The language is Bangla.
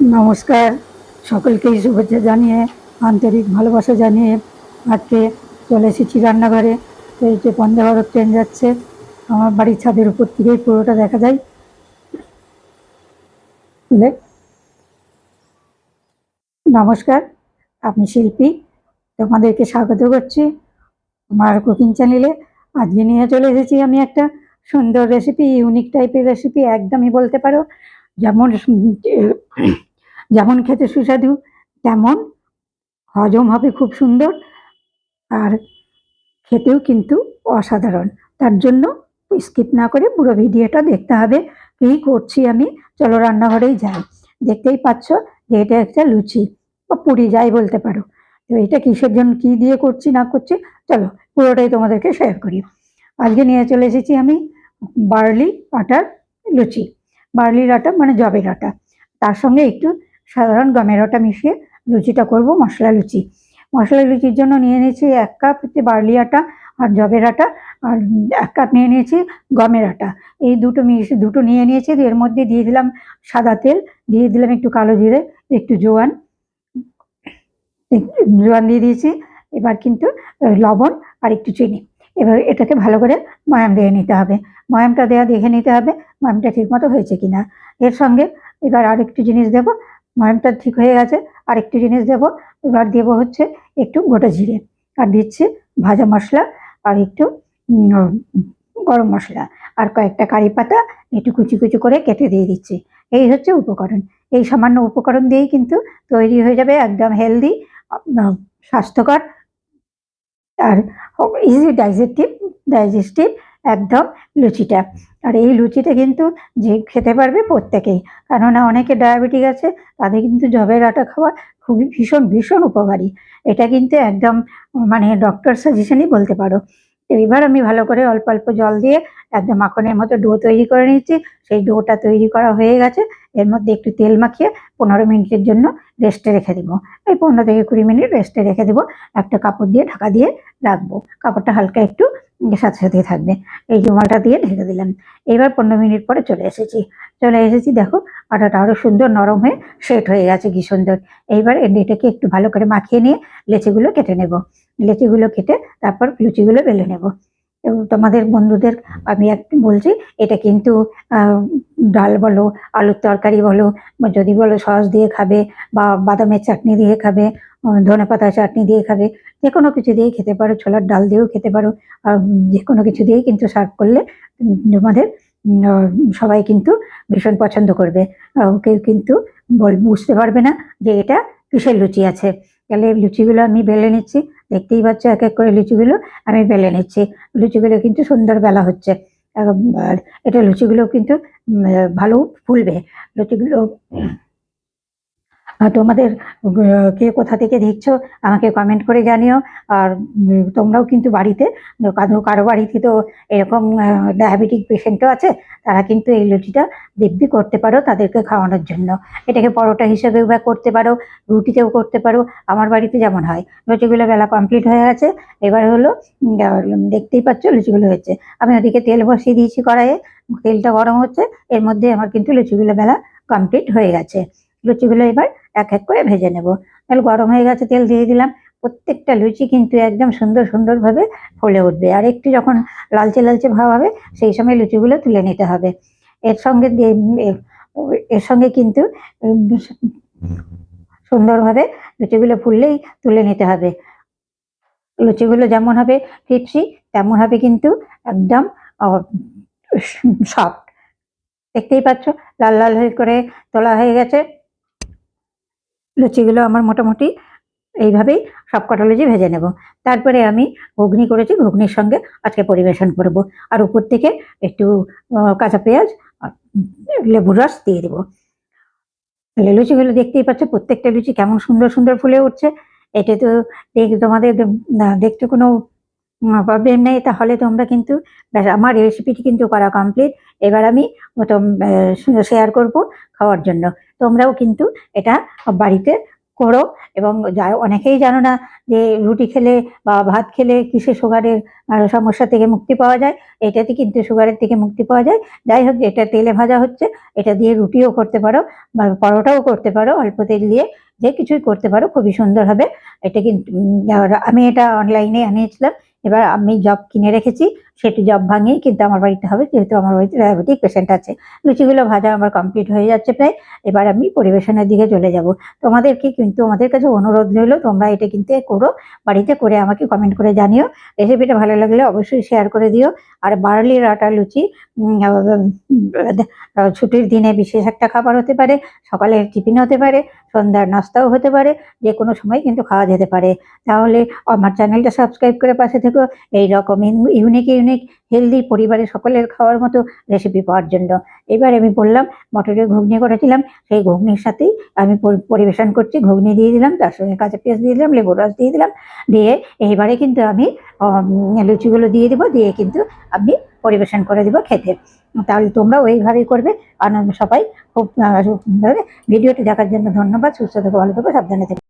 নমস্কার। সকলকেই শুভেচ্ছা জানিয়ে, আন্তরিক ভালোবাসা জানিয়ে আজকে চলে এসেছি রান্নাঘরে। তো এই যে বন্দে ভারত ট্রেন যাচ্ছে, আমার বাড়ির ছাদের উপর থেকেই পুরোটা দেখা যায়। নমস্কার, আমি শিল্পী। তোমাদেরকে স্বাগত করছি আমার কুকিং চ্যানেলে আজকে নিয়ে চলে এসেছি আমি একটা সুন্দর রেসিপি ইউনিক টাইপের রেসিপি একদমই বলতে পারো যেমন যেমন খেতে সুস্বাদু, তেমন হজম হবে খুব সুন্দর আর খেতেও কিন্তু অসাধারণ। তার জন্য স্কিপ না করে পুরো ভিডিওটা দেখতে হবে। কী করছি আমি? চলো রান্নাঘরেই যাই। দেখতেই পাচ্ছ যে এটা একটা লুচি বা পুরি, যাই বলতে পারো। তো এটা কিসের জন্য, কী দিয়ে করছি, না করছি? চলো পুরোটাই তোমাদেরকে শেয়ার করি। আজকে নিয়ে চলে এসেছি আমি বার্লি আটার লুচি। বার্লির আটা মানে জবের আটা। তার সঙ্গে একটু সাধারণ গমের আটা মিশিয়ে লুচিটা করব, মশলা লুচি। মশলা লুচির জন্য নিয়ে নিয়েছি এক কাপ হচ্ছে বার্লি আটা আর জবের আটা, আর এক কাপ নিয়ে নিয়েছি গমের আটা। এই দুটো মিশিয়ে দুটো নিয়ে নিয়েছি এর মধ্যে দিয়ে দিলাম সাদা তেল, দিয়ে দিলাম একটু কালো জিরে, একটু জোয়ান। জোয়ান দিয়ে দিয়েছি, এবার কিন্তু লবণ আর একটু চিনি। এবার এটাকে ভালো করে ময়াম দিয়ে নিতে হবে। ময়ামটা দেওয়া দেখে নিতে হবে ময়ামটা ঠিকমতো হয়েছে কিনা। এর সঙ্গে এবার আরেকটু জিনিস দেব, ময়ামটা ঠিক হয়ে গেছে, আরেকটু জিনিস দেব। এবার দেব হচ্ছে একটু গোটা জিরে আর দিচ্ছি ভাজা মশলা আর একটু গরম মশলা আর কয়েকটা কারি পাতা একটু কুচি কুচি করে কেটে দিয়ে দিচ্ছি। এই হচ্ছে উপকরণ। এই সামান্য উপকরণ দিয়েই কিন্তু তৈরি হয়ে যাবে একদম হেলদি স্বাস্থ্যকর আর ইজি ডাইজেস্টিভ ডাইজেস্টিভ একদম লুচিটা। আর এই লুচিটা কিন্তু যে খেতে পারবে প্রত্যেকেই। কেননা অনেকে ডায়াবেটিক আছে, তাদের কিন্তু জবের আটা খাওয়া খুবই ভীষণ ভীষণ উপকারী। এটা কিন্তু একদম মানে ডক্টর সাজেশনই বলতে পারো। তো এবার আমি ভালো করে অল্প অল্প জল দিয়ে একদম মাখনের মতো ডো তৈরি করে নিচ্ছি। সেই ডোটা তৈরি করা হয়ে গেছে। এর মধ্যে একটু তেল মাখিয়ে পনেরো মিনিটের জন্য রেস্টে রেখে দিব। এই পনেরো থেকে কুড়ি মিনিট রেস্টে রেখে দেবো। একটা কাপড় দিয়ে ঢাকা দিয়ে রাখব। কাপড়টা হালকা একটু সাথে সাথে থাকবে। এই রুমালটা দিয়ে ঢেকে দিলাম। এবার পনেরো মিনিট পরে চলে এসেছি। চলে এসেছি, দেখো, আটাটা আরও সুন্দর নরম হয়ে সেট হয়ে গেছে, কি সুন্দর। এইবার এটাকে একটু ভালো করে মাখিয়ে নিয়ে লেচিগুলো কেটে নেব। লেচিগুলো কেটে তারপর লুচিগুলো বেলে নেব। এবং তোমাদের বন্ধুদের আমি একটু বলছি, এটা কিন্তু ডাল বলো, আলুর তরকারি বলো যদি বলো সস দিয়ে খাবে, বা বাদামের চাটনি দিয়ে খাবে ধনে পাতা চাটনি দিয়ে খাবে, যে কোনো কিছু দিয়ে খেতে পারো, ছোলার ডাল দিয়েও খেতে পারো যে কোনো কিছু দিয়েই কিন্তু সার্ভ করলে তোমাদের সবাই কিন্তু ভীষণ পছন্দ করবে। কেউ কিন্তু বুঝতে পারবে না যে এটা কিসের লুচি আছে। তাহলে লুচিগুলো আমি বেলে নিচ্ছি দেখতেই পাচ্ছ এক এক করে লুচিগুলো আমি বেলে নিচ্ছি। লুচিগুলো কিন্তু সুন্দর বেলা হচ্ছে। এটা লুচিগুলো কিন্তু ভালো ফুলবে। লুচিগুলো তোমাদের কে কোথা থেকে দেখছ, আমাকে কমেন্ট করে জানিও। আর তোমরাও কিন্তু বাড়িতে, কারও কারও বাড়িতে তো এরকম ডায়াবেটিক পেশেন্টও আছে, তারা কিন্তু এই লুচিটা দিব্যি করতে পারো তাদেরকে খাওয়ানোর জন্য। এটাকে পরোটা হিসেবেও বা করতে পারো, রুটিতেও করতে পারো। আমার বাড়িতে যেমন হয়, লুচিগুলো বেলা কমপ্লিট হয়ে গেছে, এবার হলো দেখতেই পাচ্ছ লুচিগুলো হচ্ছে আমি ওদিকে তেল বসিয়ে দিয়েছি কড়াইয়ে, তেলটা গরম হচ্ছে, এর মধ্যে আমার কিন্তু লুচিগুলো বেলা কমপ্লিট হয়ে গেছে। লুচিগুলো এবার এক এক করে ভেজে নেব। তাহলে গরম হয়ে গেছে, তেল দিয়ে দিলাম। প্রত্যেকটা লুচি কিন্তু একদম সুন্দর, সুন্দরভাবে ফুলে উঠবে। আর একটু যখন লালচে লালচে ভাব হবে, সেই সময় লুচিগুলো তুলে নিতে হবে। এর সঙ্গে এর সঙ্গে কিন্তু সুন্দরভাবে লুচিগুলো ফুললেই তুলে নিতে হবে। লুচিগুলো যেমন হবে ক্রিপসি, তেমন হবে কিন্তু একদম সফট। দেখতেই পাচ্ছ, লাল লাল হয়ে করে তোলা হয়ে গেছে। লুচিগুলো আমার মোটামুটি এইভাবেই সব কটা লুচি ভেজে নেব। তারপরে আমি ঘুগনি করেছি ঘুগনির সঙ্গে আজকে পরিবেশন করব। আর উপর থেকে একটু কাঁচা পেঁয়াজ লেবুর রস দিয়ে দেবো। তাহলে লুচিগুলো দেখতেই পাচ্ছ প্রত্যেকটা লুচি কেমন সুন্দর সুন্দর ফুলে উঠছে। এটা তো তোমাদের দেখতে কোনো প্রবলেম নেই। তাহলে তোমরা কিন্তু ব্যাস, আমার রেসিপিটি কিন্তু করা কমপ্লিট এবার আমি শেয়ার করব খাওয়ার জন্য। তোমরাও কিন্তু এটা বাড়িতে করো। এবং অনেকেই জানো না যে রুটি খেলে বা ভাত খেলে কিসে সুগারের সমস্যা থেকে মুক্তি পাওয়া যায়? এটাতে কিন্তু সুগারের থেকে মুক্তি পাওয়া যায়। যাই হোক এটা তেলে ভাজা হচ্ছে, এটা দিয়ে রুটিও করতে পারো বা পরোটাও করতে পারো, অল্প তেল দিয়ে যে কিছুই করতে পারো, খুবই সুন্দর হবে। এটা কিন্তু আমি এটা অনলাইনে আনিয়েছিলাম এবার আমি জব কিনে রেখেছি। সেটি জব ভাঙিয়ে কিন্তু আমার বাড়িতে হবে, যেহেতু আমার বাড়িতে ডায়াবেটিক পেশেন্ট আছে। লুচিগুলো ভাজা আমার কমপ্লিট হয়ে যাচ্ছে প্রায়। এবার আমি পরিবেশনের দিকে চলে যাব। তোমাদেরকে কিন্তু আমাদের কাছে অনুরোধ রইল, তোমরা এটা কিন্তু করো, বাড়িতে করে আমাকে কমেন্ট করে জানিও। রেসিপিটা ভালো লাগলে অবশ্যই শেয়ার করে দিও। আর বার্লির আটা, লুচি ছুটির দিনে বিশেষ একটা খাবার হতে পারে, সকালের টিফিন হতে পারে, সন্ধ্যার নাস্তাও হতে পারে যে কোনো সময় কিন্তু খাওয়া যেতে পারে। তাহলে আমার চ্যানেলটা সাবস্ক্রাইব করে পাশে থেকো। এই রকম ইউনিক ইউনিক হেলদি পরিবারের সকলের খাওয়ার মতো রেসিপি পাওয়ার জন্য। এবার আমি বললাম, মটরের ঘুগনি করেছিলাম, সেই ঘুগনির সাথেই আমি পরিবেশন করছি। ঘুগনি দিয়ে দিলাম, তার সঙ্গে কাঁচা পেঁয়াজ দিয়ে দিলাম লেবু রস দিয়ে দিলাম, দিয়ে এইবারে কিন্তু আমি লুচিগুলো দিয়ে দিব, দিয়ে কিন্তু আমি পরিবেশন করে দিব খেতে। তাহলে তোমরা ওইভাবেই করবে। আনন্দ সবাই, খুব ভিডিওটি দেখার জন্য ধন্যবাদ, সুস্থ থেকো, ভালো থেকো, সাবধানে থেকো।